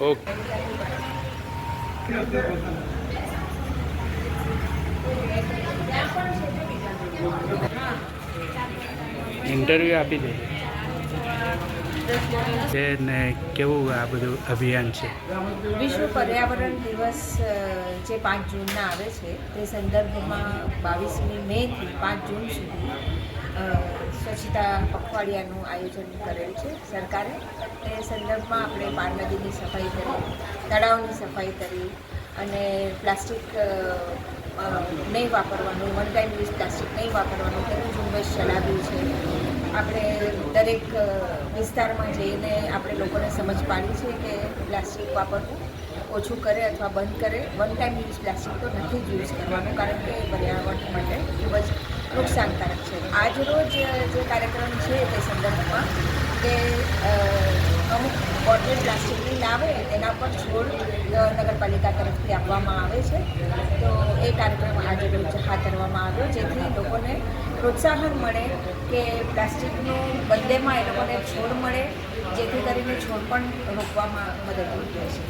Okay interview આપી દે. છે ને કેવું આ બધું અભિયાન છે? વિશ્વ પર્યાવરણ દિવસ જે પાંચ જૂનના આવે છે, તે સંદર્ભમાં બાવીસમી મેથી પાંચ જૂન સુધી સ્વચ્છતા પખવાડિયાનું આયોજન કરેલ છે સરકારે. તે સંદર્ભમાં આપણે પાર નદીની સફાઈ કરી, તળાવની સફાઈ કરી અને પ્લાસ્ટિક નહીં વાપરવાનું વન ટાઈમ યુઝ પ્લાસ્ટિક નહીં વાપરવાનું તેનું ઝુંબેશ ચલાવ્યું છે. આપણે દરેક વિસ્તારમાં જઈને આપણે લોકોને સમજ પાડી છે કે પ્લાસ્ટિક વાપરવું ઓછું કરે અથવા બંધ કરે. વન ટાઈમ યુઝ પ્લાસ્ટિક તો નથી જ યુઝ કરવાનું કારણ કે પર્યાવરણ માટે ખૂબ જ નુકસાનકારક છે. આજ રોજ જે કાર્યક્રમ છે તે સંદર્ભમાં કે અમુક બોટલ પ્લાસ્ટિકની લાવે એના પર છોડ નગરપાલિકા તરફથી આપવામાં આવે છે. તો એ કાર્યક્રમ આજે હાથ ધરવામાં આવ્યો, જેથી લોકોને પ્રોત્સાહન મળે કે પ્લાસ્ટિકનું બદલેમાં એ લોકોને છોડ મળે, જેથી કરીને છોડ પણ રોપવામાં મદદરૂપ રહેશે